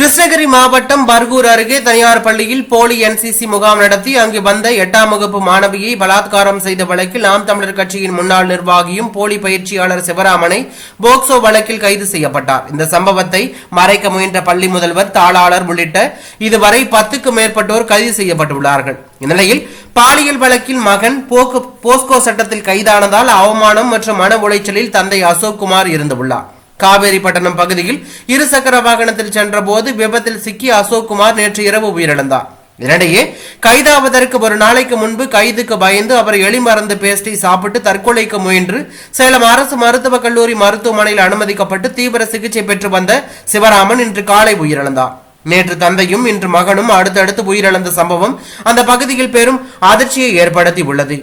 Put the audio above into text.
கிருஷ்ணகிரி மாவட்டம் பர்கூர் அருகே தனியார் பள்ளியில் போலி என்சிசி முகாம் நடத்தி அங்கு வந்த எட்டாம் வகுப்பு மாணவியை பலாத்காரம் செய்த வழக்கில் நாம் தமிழர் கட்சியின் முன்னாள் நிர்வாகியும் போலி பயிற்சியாளர் சிவராமனை போக்சோ வழக்கில் கைது செய்யப்பட்டார். இந்த சம்பவத்தை மறைக்க முயன்ற பள்ளி முதல்வர் தாளாளர் உள்ளிட்ட இதுவரை பத்துக்கும் மேற்பட்டோர் கைது செய்யப்பட்டுள்ளார்கள். இந்நிலையில் பாலியல் வழக்கில் மகன் போக்கு- போஸ்கோ சட்டத்தில் கைதானதால் அவமானம் மற்றும் மன உளைச்சலில் தந்தை அசோக் குமார் இருந்துள்ளார் காவேரிப்பட்டினம் பகுதியில் இருசக்கர வாகனத்தில் சென்றபோது விபத்தில் சிக்கி அசோக் குமார் நேற்று இரவு உயிரிழந்தார். இதனிடையே கைதாவதற்கு ஒரு நாளைக்கு முன்பு கைதுக்கு பயந்து அவர் எளிமருந்து பேஸ்டை சாப்பிட்டு தற்கொலைக்கு முயன்று சேலம் அரசு மருத்துவக் கல்லூரி மருத்துவமனையில் அனுமதிக்கப்பட்டு தீவிர சிகிச்சை பெற்று வந்த சிவராமன் இன்று காலை உயிரிழந்தார். நேற்று தந்தையும் இன்று மகனும் அடுத்தடுத்து உயிரிழந்த சம்பவம் அந்த பகுதியில் பெரும் அதிர்ச்சியை ஏற்படுத்தி உள்ளது